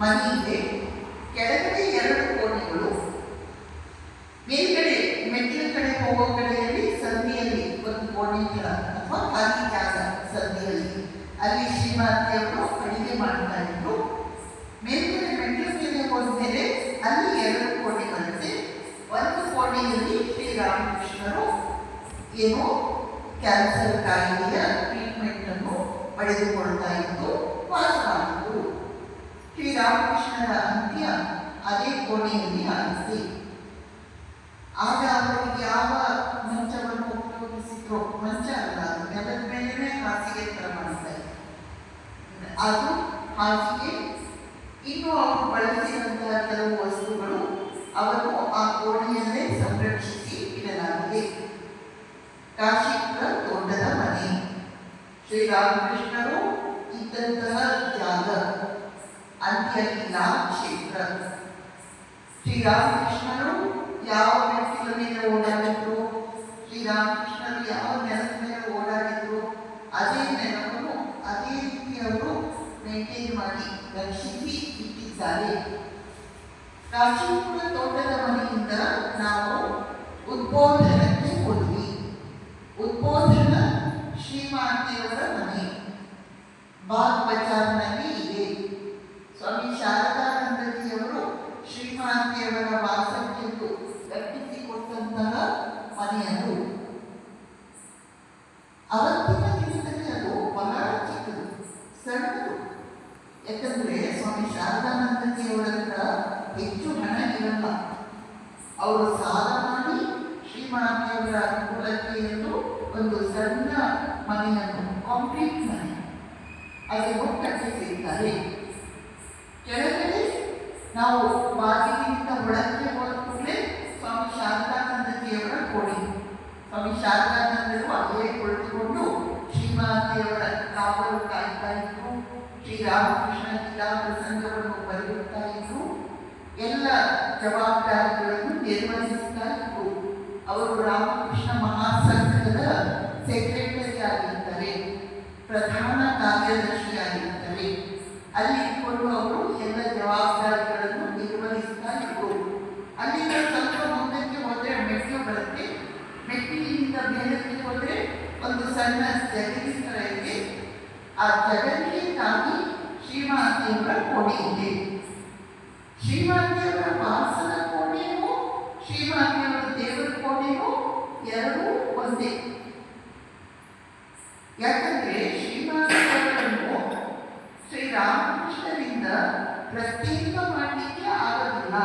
ಮನೆ ಇದೆ ಕೆಳಗಡೆ ಎರಡು ಕೋಣೆಗಳು. ಮೇಲ್ಗಡೆ, ಮೆಟ್ಟಿಲ ಕಡೆ ಹೋಗೋ ಕಡೆಯಲ್ಲಿ ಸಂಧಿಯಲ್ಲಿ ಒಂದು ಕೋಣೆ ಅಥವಾ ಖಾಲಿ ಜಾಗ ಸಂಧಿಯಲ್ಲಿ ಅಲ್ಲಿ ಶ್ರೀಮಾತೆಯವರು ಅಡಿಗೆ ಮಾಡ್ತಾ ಇದ್ರು. ಮೇಲ್ಗಡೆ ಮೆಟ್ಟಿಲ ಮೇಲೆ ಹೋದ್ಮೇಲೆ ಅಲ್ಲಿ ಎರಡು ಬರುತ್ತೆ ಒಂದು ಕೋಣೆಯಲ್ಲಿ ಶ್ರೀರಾಮಕೃಷ್ಣರು ಏನೋ ಕ್ಯಾನ್ಸರ್ ಕಾಯಿಲೆಯ ಟ್ರೀಟ್ಮೆಂಟ್ ಅನ್ನು ಪಡೆದುಕೊಳ್ತಾ ಇದ್ದು ಶ್ರೀರಾಮಕೃಷ್ಣರ ಅಂತ್ಯ ಅದೇ ಕೋಣೆಯಲ್ಲಿ ಆಗಿದೆ ಆಗ ಅವರು ಯಾವ ಮಂಚವನ್ನು ಉಪಯೋಗಿಸಿದ್ರು, ಮಂಚ ಅಲ್ಲ ನೆಲದ ಮೇಲೆನೇ ಹಾಸಿಗೆ ಥರ ಮಾಡ್ತಾರೆ ಅದು ಹಾಸಿಗೆ, ಇನ್ನು ಅವರು ಬಳಸಿದಂತಹ ಕೆಲವು ವಸ್ತುಗಳು ಅವರು ಆ ಕೋಣೆಯಲ್ಲೇ ಸಂರಕ್ಷಿಸಿ ಇಡಲಾಗಿದೆ. ಕಾಶಿಪುರ ತೋಟದ ಮನೆ. ಶ್ರೀರಾಮಕೃಷ್ಣರು ಇದ್ದಂತಹ ಜಾಗ ಅಂತ್ಯಲೀಲಾ ಕ್ಷೇತ್ರ ಶ್ರೀರಾಮಕೃಷ್ಣರು ಯಾವ ಮೆಟ್ಟಿಲ ಮೇಲೆ ಓಡಾಡಿದ್ರು ಶ್ರೀರಾಮಕೃಷ್ಣರು ಯಾವ ನೆಲದ ಮೇಲೆ ಓಡಾಡಿದ್ರು ಅದೇ ನೆಲವನ್ನು ಅದೇ ರೀತಿ ಅವರು ಮೇಂಟೈನ್ ಮಾಡಿ ರಕ್ಷಿಸಿ ಇಟ್ಟಿದ್ದಾರೆ ಕಾಶೀಪುರ ತೋಟದ ಮನೆಯಿಂದ ನಾವು ಉದ್ಬೋಧನಕ್ಕೆ ಹೋದ್ವಿ. ಉದ್ಬೋಧನ ಶ್ರೀಮಾತೆಯವರ ಮನೆ. ಬಾಗ್ ಬಜಾರ್ನಲ್ಲಿ ಯಾಕಂದ್ರೆ ಸ್ವಾಮಿ ಶಾರದಾನಂದಜಿಯವರ ಹತ್ರ ಹೆಚ್ಚು ಹಣ ಇರಲ್ಲ. ಅವರು ಸಾಲ ಮಾಡಿ ಶ್ರೀಮಾತೆಯವರ ಅನುಕೂಲಕ್ಕೆ ಎಂದು ಒಂದು ಸಣ್ಣ ಮನೆಯನ್ನು ಕಾಂಕ್ರೀಟ್ ಮನೆ. ಅದನ್ನು ಕಟ್ಟಿಸಿದ್ದಾರೆ ಕೆಳಗಡೆ ನಾವು ಬಾಗಿಲಿನಿಂದ ಒಳಕ್ಕೆ ಹೋದ ಕೂಡಲೇ ಸ್ವಾಮಿ ಶಾರದಾನಂದಜಿಯವರ ಕೋಣೆ ಸ್ವಾಮಿ ಶಾರದಾನಂದರು ಅಲ್ಲೇ ಕುಳಿತುಕೊಂಡು ಶ್ರೀಮಾತೆಯವರ ಕಾವಲು ಕಾಯ್ತಾ ಇದ್ರು ಶ್ರೀರಾಮಕೃಷ್ಣ ಲೀಲಾ ಪ್ರಸಂಗವನ್ನು ಬರೆಯುತ್ತಾ ಇದ್ರು, ಎಲ್ಲ ಜವಾಬ್ದಾರಿಗಳನ್ನು ನಿರ್ವಹಿಸ್ತಾ ಇದ್ರು. ಅವರು ರಾಮಕೃಷ್ಣ ಮಹಾಸಂಘದ ಸೆಕ್ರೆಟರಿ ಆಗಿರ್ತಾರೆ ಪ್ರಧಾನ ಕಾರ್ಯದರ್ಶಿಯಾಗಿರ್ತಾರೆ ಅಲ್ಲಿ ಇಟ್ಕೊಂಡು ಅವರು ಎಲ್ಲ ಜವಾಬ್ದಾರಿಗಳನ್ನು ನಿರ್ವಹಿಸ್ತಾ ಇದ್ರು. ಅಲ್ಲಿಂದ ಸ್ವಲ್ಪ ಮುಂದಕ್ಕೆ ಹೋದ್ರೆ ಮೆಟ್ಟಿಲು ಬರುತ್ತೆ. ಮೆಟ್ಟಿಲಿನಿಂದ ಮೇಲಕ್ಕೆ ಹೋದ್ರೆ ಒಂದು ಸಣ್ಣ ಜಗಲಿ ಥರ ಇದೆ. ಆ ಜಗಲಿಗೆ ತಾಗಿ ಕೊಡಿಸಿದ್ದೆ ಶ್ರೀಮಾನ್ ದೇವರ ವಾಸನ ಕೋಣೆಯೂ ಶ್ರೀಮಾನ್ ದೇವರ ದೇವರ ಕೋಣೆಯೂ ಎರಡೂ ಒಂದೇ. ಯಾಕಂದ್ರೆ ಶ್ರೀಮಾನ್ ದೇವರನ್ನು ಶ್ರೀರಾಮಕೃಷ್ಣರಿಂದ ಪ್ರತ್ಯೇಕ ಮಾಡಲಿಕ್ಕೆ ಆಗೋದಿಲ್ಲ.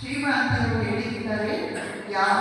ಶ್ರೀಮಾನ್ ದೇವರು ಹೇಳಿದ್ದಾರೆ ಯಾವ